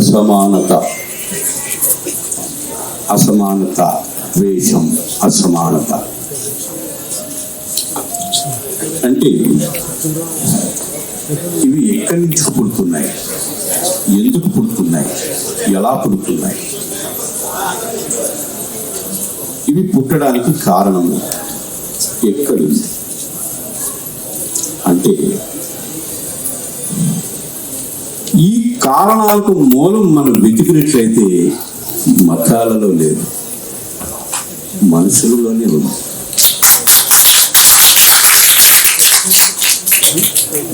అసమానత. అసమానత ద్వేషం అసమానత. అంటే ఇవి ఎక్కడి నుంచి పుడుతున్నాయి? ఎందుకు పుడుతున్నాయి? ఎలా పుడుతున్నాయి? ఇవి పుట్టడానికి కారణము ఎక్కడి అంటే కారణాలకు మూలం మనం వెతికినట్లయితే మతాలలో లేదు. మనుషులలోనే ఉంది.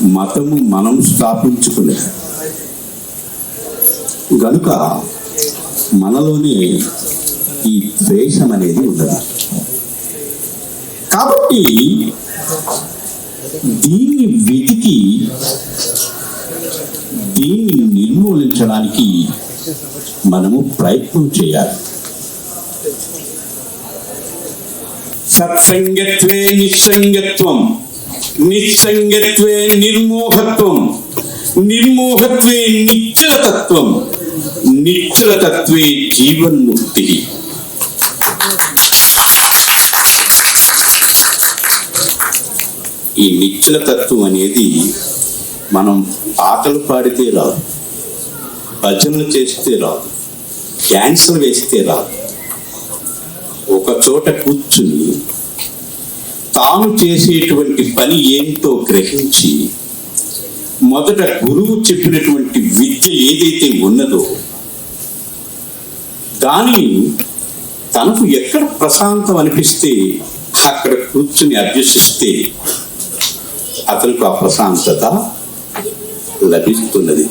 మతము మనం స్థాపించుకునే గనుక మనలోనే ఈ ద్వేషం అనేది ఉండదు. కాబట్టి దీన్ని వెతికి నిర్మూలించడానికి మనము ప్రయత్నం చేయాలి. సత్సంగత్వే నిస్సంగత్వం నిస్సంగత్వే నిర్మోహత్వం నిర్మోహత్వే నిశ్చలతత్వం నిశ్చలతత్వే జీవన్ముక్తి. ఈ నిశ్చల తత్వం అనేది మనం పాటలు పాడితే రాదు. భజనలు చేస్తే రాదు. డ్యాన్సులు వేస్తే రాదు. ఒక చోట కూర్చుని తాను చేసేటువంటి పని ఏంటో గ్రహించి మొదట గురువు చెప్పినటువంటి విద్య ఏదైతే ఉన్నదో దానిని తనకు ఎక్కడ ప్రశాంతం అనిపిస్తే అక్కడ కూర్చుని అభ్యసిస్తే అతనికి ఆ ప్రశాంతత లభిస్తున్నది.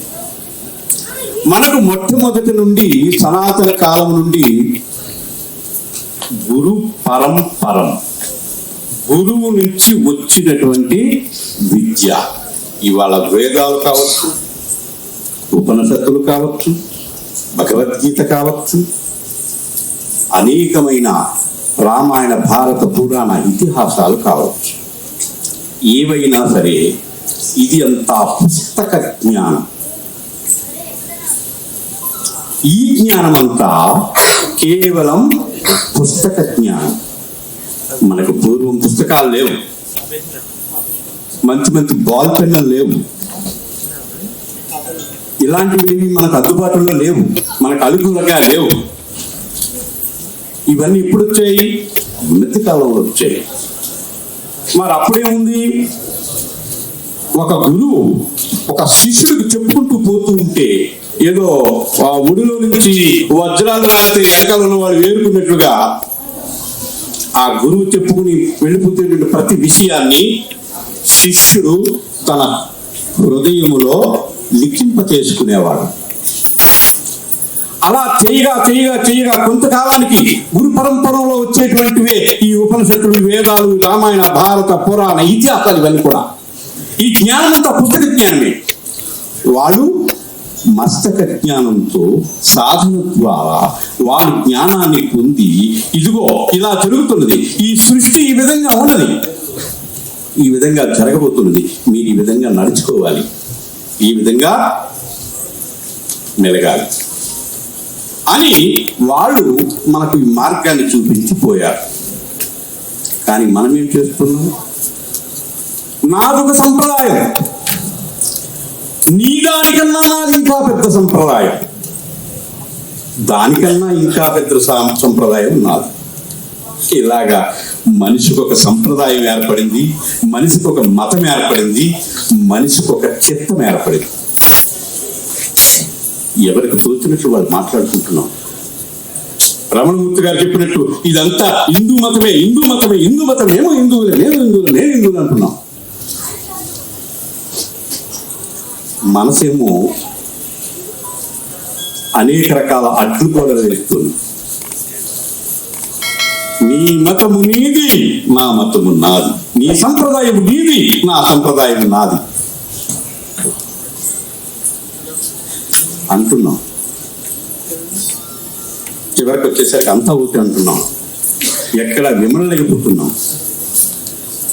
మనకు మొట్టమొదటి నుండి సనాతన కాలం నుండి గురు పరంపరం గురువు నుంచి వచ్చినటువంటి విద్య. ఇవాళ వేదాలు కావచ్చు ఉపనిషత్తులు కావచ్చు భగవద్గీత కావచ్చు అనేకమైన రామాయణ భారత పురాణ ఇతిహాసాలు కావచ్చు. ఏవైనా సరే ఇది అంతా పుస్తక జ్ఞానం. ఈ జ్ఞానం అంతా కేవలం పుస్తక జ్ఞానం. మనకు పూర్వం పుస్తకాలు లేవు. మంచి మంచి బాల్ పెన్నులు లేవు. ఇలాంటివి మనకు అందుబాటులో లేవు. మనకు అనుకూలంగా లేవు. ఇవన్నీ ఇప్పుడు వచ్చాయి ఉన్నతి కాలంలో వచ్చాయి. మరి అప్పుడేముంది? ఒక గురువు ఒక శిష్యుడికి చెప్పుకుంటూ పోతూ ఉంటే ఏదో ఆ ఉడిలో నుంచి వజ్రాలు రాస్తే వెనకాల వాడు వేరుకున్నట్లుగా ఆ గురువు చెప్పుకుని వెళ్ళిపోతున్న ప్రతి విషయాన్ని శిష్యుడు తన హృదయములో లిఖింప చేసుకునేవాడు అలా చేయగా చేయగా చేయగా కొంతకాలానికి గురు పరంపరలో వచ్చేటువంటివే ఈ ఉపనిషత్తులు వేదాలు రామాయణ భారత పురాణ ఇతిహాసాలు ఇవన్నీ కూడా. ఈ జ్ఞానం అంతా పుస్తక జ్ఞానమే. వాళ్ళు మస్తక జ్ఞానంతో సాధన ద్వారా వాడు జ్ఞానాన్ని పొంది ఇదిగో ఇలా జరుగుతున్నది. ఈ సృష్టి ఈ విధంగా ఉన్నది. ఈ విధంగా జరగబోతున్నది. మీరు ఈ విధంగా నడుచుకోవాలి. ఈ విధంగా మెలగాలి. అని వాళ్ళు మనకు ఈ మార్గాన్ని చూపించిపోయారు. కానీ మనం ఏం చేస్తున్నాం? నాదొక సంప్రదాయం. నీ దానికన్నా నాది ఇంకా పెద్ద సంప్రదాయం. దానికన్నా ఇంకా పెద్ద సంప్రదాయం నాది. ఇలాగా మనిషికి ఒక సంప్రదాయం ఏర్పడింది మనిషికి ఒక మతం ఏర్పడింది మనిషికి ఒక చిత్తం ఏర్పడింది. ఎవరికి తోచినట్లు వాళ్ళు మాట్లాడుకుంటున్నాం. రమణమూర్తి గారు చెప్పినట్టు ఇదంతా హిందూ మతమే హిందూ మతమే హిందూ మతం ఏమో హిందువులే నేను హిందువులు నేను హిందువులు అంటున్నాం. మనసేమో అనేక రకాల అడ్డు కూడా వేస్తుంది. నీ మతము నీది నా మతము నాది. నీ సంప్రదాయం నీది నా సంప్రదాయం నాది. అంటున్నాం. చివరికి వచ్చేసరికి అంతా ఊతి అంటున్నాం. ఎక్కడ విమలలేకపోతున్నాం.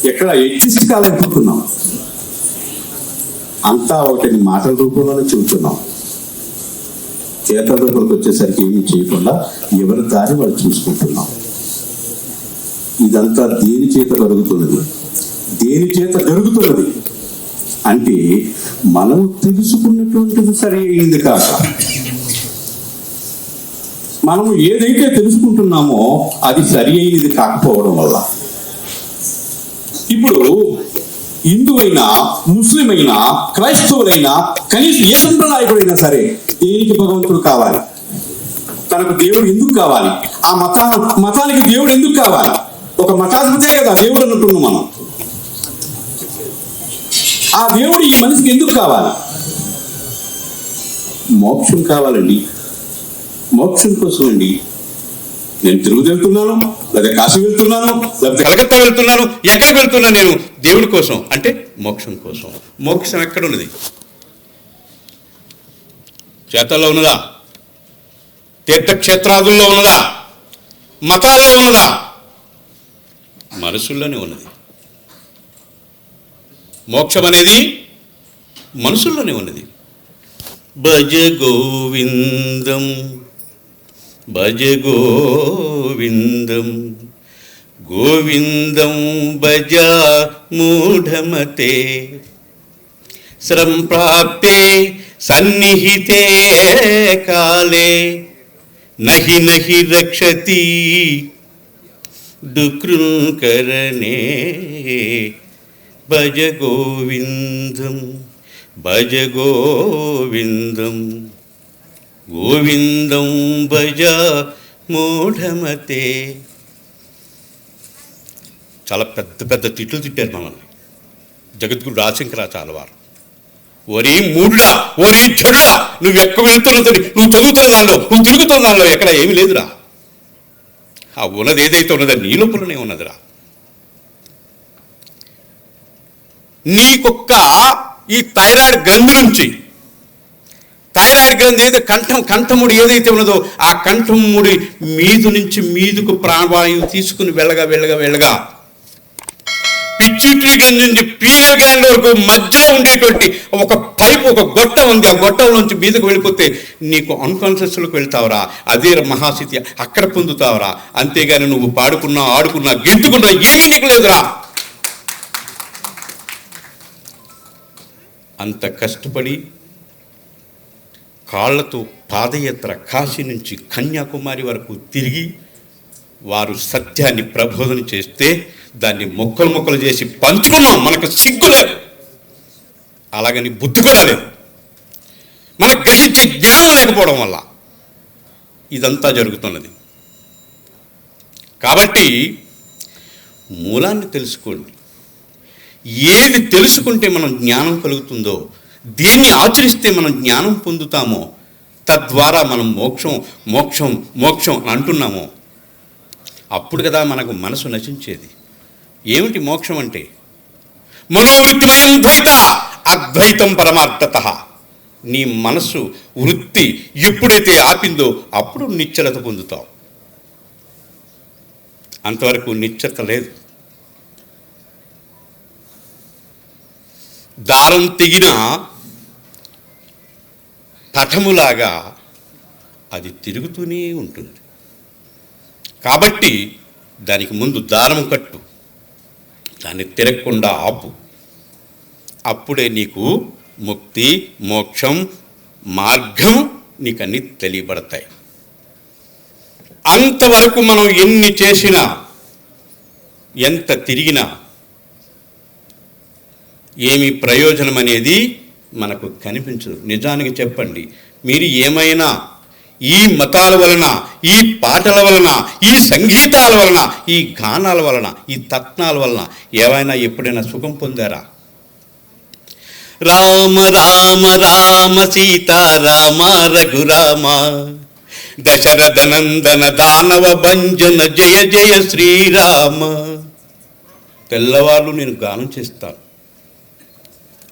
ఎక్కడ ఎక్కిస్తాలేకపోతున్నాం అంతా ఒకటి మాటల రూపంలోనే చూస్తున్నాం. చేతల రూపంలోకి వచ్చేసరికి ఏమీ చేయకుండా ఎవరి దారి వాళ్ళు చూసుకుంటున్నాం. ఇదంతా దేని చేత జరుగుతున్నది దేని చేత జరుగుతున్నది? అంటే మనం తెలుసుకున్నటువంటిది సరి అయింది కాక. మనము ఏదైతే తెలుసుకుంటున్నామో అది సరి అయినది కాకపోవడం వల్ల. ఇప్పుడు హిందువైనా ముస్లిం అయినా క్రైస్తవులైనా కనీసం ఏ సంప్రదాయకుడైనా సరే దేనికి భగవంతుడు కావాలి? తనకు దేవుడు ఎందుకు కావాలి? ఆ మత మతానికి దేవుడు ఎందుకు కావాలి? ఒక మతాధిపతే కదా దేవుడు అనుకున్నాం మనం. ఆ దేవుడు ఈ మనిషికి ఎందుకు కావాలి? మోక్షం కావాలండి. మోక్షం కోసం అండి నేను తిరుగు వెళ్తున్నాను లేదా కాశీ వెళ్తున్నాను లేకపోతే కలకత్తా వెళ్తున్నాను ఎక్కడికి వెళ్తున్నాను నేను? దేవుడి కోసం అంటే మోక్షం కోసం. మోక్షం ఎక్కడ ఉన్నది చేతల్లో ఉన్నదా? తీర్థక్షేత్రాదుల్లో ఉన్నదా? మతాల్లో ఉన్నదా? మనసుల్లోనే ఉన్నది. మోక్షం అనేది మనసుల్లోనే ఉన్నది. భజ గోవిందం భజ గోవిందం గోవిందం భజ మూఢమతే సంప్రాప్తే సన్నిహితే కాలే నహి నహి రక్షతి దుకృంకరణే భజ గోవిందం భజ గోవిందం గోవిందం భజ మూఢమతే చాలా పెద్ద పెద్ద తిట్లు తిట్టారు మమ్మల్ని. జగద్గురు రాశంకరాచార్యవారు ఒరే మూడురా ఒరే చెడురా నువ్వు ఎక్కువ వెళ్తున్నావు సరే నువ్వు చదువుతున్న దానిలో నువ్వు తిరుగుతున్న దానిలో ఎక్కడ ఏమీ లేదురా. ఆ ఉన్నది ఏదైతే ఉన్నదో నీ లోపలనే ఉన్నదిరా. నీకొక్క ఈ థైరాయిడ్ గ్రంథి నుంచి థైరాయిడ్ గ్రంథి ఏదో కంఠం కంఠముడి ఏదైతే ఉన్నదో ఆ కంఠముడి మీదు నుంచి మీదుకు ప్రాణవాయువు తీసుకుని వెళ్ళగా వెళ్ళగా వెళ్ళగా పిచ్యూటరీ నుంచి పీరియల్ గ్యాంగ్ వరకు మధ్యలో ఉండేటువంటి ఒక పైపు ఒక గొట్ట ఉంది. ఆ గొట్టం నుంచి మీదకు వెళ్ళిపోతే నీకు అన్కాన్షియస్లోకి వెళ్తావురా. అదే మహాస్థితి. అక్కడ పొందుతావురా. అంతేగాని నువ్వు పాడుకున్నా ఆడుకున్నా గెంతుకున్నా ఏమీ నీకు లేదురా. అంత కష్టపడి కాళ్ళతో పాదయాత్ర కాశీ నుంచి కన్యాకుమారి వరకు తిరిగి వారు సత్యాన్ని ప్రబోధన చేస్తే దాన్ని మొక్కలు మొక్కలు చేసి పంచుకున్నాం మనకు సిగ్గు లేదు. అలాగని బుద్ధి కూడా లేదు. మనకు గ్రహించే జ్ఞానం లేకపోవడం వల్ల ఇదంతా జరుగుతున్నది. కాబట్టి మూలాన్ని తెలుసుకోండి. ఏది తెలుసుకుంటే మనం జ్ఞానం కలుగుతుందో దేన్ని ఆచరిస్తే మనం జ్ఞానం పొందుతామో తద్వారా మనం మోక్షం మోక్షం మోక్షం అంటున్నామో అప్పుడు కదా మనకు మనసు నశించేది. ఏమిటి మోక్షం అంటే? మనోవృత్తిమయం ద్వైత అద్వైతం పరమార్థత. నీ మనస్సు వృత్తి ఎప్పుడైతే ఆపిందో అప్పుడు నిశ్చలత పొందుతావు. అంతవరకు నిశ్చత లేదు. దారం తెగిన పటములాగా అది తిరుగుతూనే ఉంటుంది. కాబట్టి దానికి ముందు దారం కట్టు. దాన్ని తిరగకుండా ఆపు. అప్పుడే నీకు ముక్తి మోక్షం మార్గం నీకు అన్ని తెలియబడతాయి. అంతవరకు మనం ఎన్ని చేసినా ఎంత తిరిగినా ఏమి ప్రయోజనం అనేది మనకు కనిపించదు. నిజానికి చెప్పండి మీరు ఏమైనా ఈ మతాల వలన ఈ పాటల వలన ఈ సంగీతాల వలన ఈ గానాల వలన ఈ తత్నాల వలన ఏమైనా ఎప్పుడైనా సుఖం పొందారా? రామ రామ రామ సీతారామ రఘురామ. దశరథ నందన దానవ భంజన జయ జయ శ్రీరామ. తెల్లవాళ్ళు నేను గానం చేస్తాను.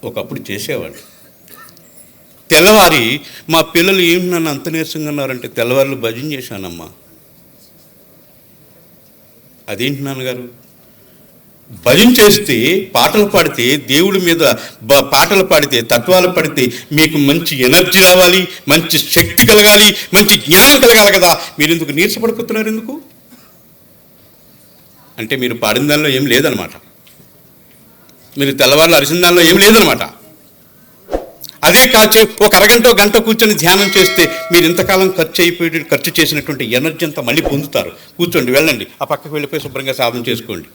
ఒకప్పుడు చేసేవాడు తెల్లవారి మా పిల్లలు ఏం నన్ను అంత నీరసంగా ఉన్నారంటే తెల్లవారులు భజన చేశానమ్మా. అదేంటి నాన్నగారు? భజన చేస్తే పాటలు పాడితే దేవుడి మీద పాటలు పాడితే తత్వాలు పడితే మీకు మంచి ఎనర్జీ రావాలి మంచి శక్తి కలగాలి మంచి జ్ఞానం కలగాలి కదా. మీరు ఎందుకు నీరసపడిపోతున్నారు ఎందుకు? అంటే మీరు పాడిన దానిలో ఏం లేదనమాట మీరు తెల్లవారులు అరిసిన దానిలో ఏం లేదనమాట అదే కాచి ఒక అరగంట గంట కూర్చొని ధ్యానం చేస్తే మీరు ఇంతకాలం ఖర్చు అయిపోయి ఖర్చు చేసినటువంటి ఎనర్జీ అంతా మళ్ళీ పొందుతారు. కూర్చోండి వెళ్ళండి. ఆ పక్కకు వెళ్ళిపోయి శుభ్రంగా సాధన చేసుకోండి.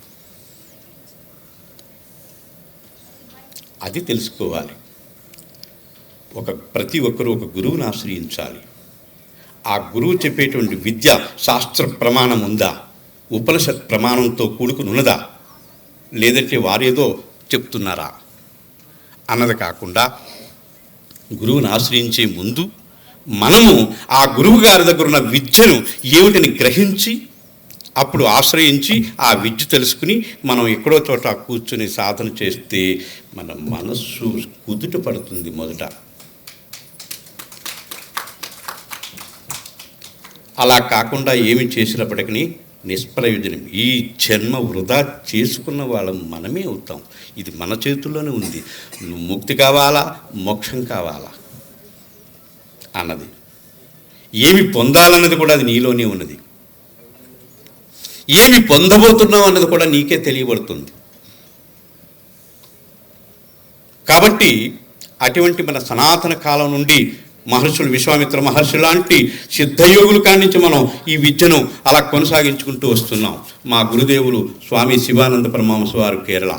అది తెలుసుకోవాలి. ఒక ప్రతి ఒక్కరూ ఒక గురువుని ఆశ్రయించాలి. ఆ గురువు చెప్పేటువంటి విద్య శాస్త్ర ప్రమాణం ఉందా? ఉపనిషత్ ప్రమాణంతో కూడుకుని ఉన్నదా? లేదంటే వారేదో చెప్తున్నారా? అన్నది కాకుండా గురువుని ఆశ్రయించే ముందు మనము ఆ గురువు గారి దగ్గర ఉన్న విద్యను ఏమిటని గ్రహించి అప్పుడు ఆశ్రయించి ఆ విద్య తెలుసుకుని మనం ఎక్కడో చోట కూర్చొని సాధన చేస్తే మన మనస్సు కుదుట పడుతుంది మొదట. అలా కాకుండా ఏమి చేసినప్పటికీ నిష్ప్రయోజనం. ఈ జన్మ వృధా చేసుకున్న వాళ్ళం మనమే అవుతాం. ఇది మన చేతుల్లోనే ఉంది. ముక్తి కావాలా? మోక్షం కావాలా? అన్నది. ఏమి పొందాలన్నది కూడా అది నీలోనే ఉన్నది. ఏమి పొందబోతున్నావు అన్నది కూడా నీకే తెలియబడుతుంది. కాబట్టి అటువంటి మన సనాతన కాలం నుండి మహర్షులు విశ్వామిత్ర మహర్షి లాంటి సిద్ధయోగులు కాడి మనం ఈ విద్యను అలా కొనసాగించుకుంటూ వస్తున్నాం. మా గురుదేవులు స్వామి శివానంద పరమహంస వారు కేరళ.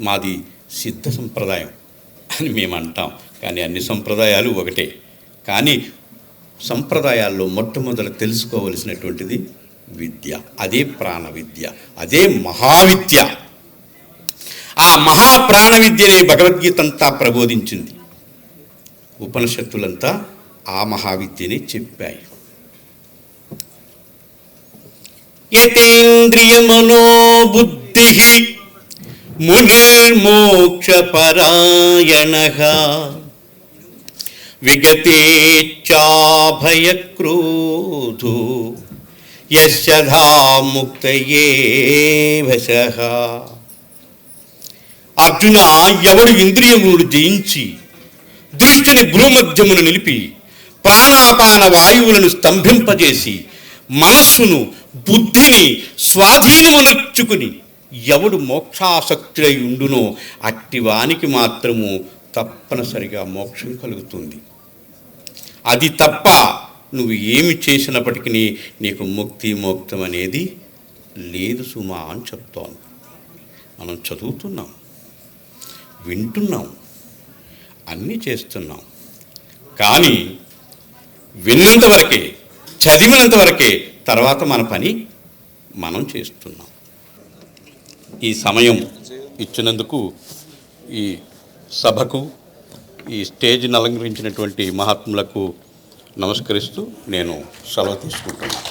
మాది సిద్ధ సంప్రదాయం అని మేము అంటాం. కానీ అన్ని సంప్రదాయాలు ఒకటే. కానీ సంప్రదాయాల్లో మొట్టమొదట తెలుసుకోవలసినటువంటిది విద్య. అదే ప్రాణ విద్య. అదే మహావిద్య. ఆ మహాప్రాణ విద్యనే భగవద్గీత అంతా ప్రబోధించింది. ఉపనిషత్తులంతా ఆ మహావిద్యని చెప్పాయి. యతేంద్రియ మనోబుద్ధి మునిర్మోక్షపరాయణ విగతేచ్ఛాభయక్రోధో యశధా ముక్తయే వశః. అర్జున ఎవడు ఇంద్రియములు జయించి దృష్టిని భూమధ్యమును నిలిపి ప్రాణాపాన వాయువులను స్తంభింపజేసి మనస్సును బుద్ధిని స్వాధీనమునర్చుకుని ఎవడు మోక్షాసక్తుడై ఉండునో అట్టివానికి మాత్రము తప్పనిసరిగా మోక్షం కలుగుతుంది. అది తప్ప నువ్వు ఏమి చేసినప్పటికీ నీకు ముక్తి మోక్తం అనేది లేదు సుమా అని చెప్తోంది. మనం చదువుతున్నాం వింటున్నాం అన్నీ చేస్తున్నాం. కానీ విన్నంత వరకే చదివినంత వరకే తర్వాత మన పని మనం చేస్తున్నాం. ఈ సమయం ఇచ్చినందుకు ఈ సభకు ఈ స్టేజ్ని అలంకరించినటువంటి మహాత్ములకు నమస్కరిస్తూ నేను సెలవు తీసుకుంటున్నాను.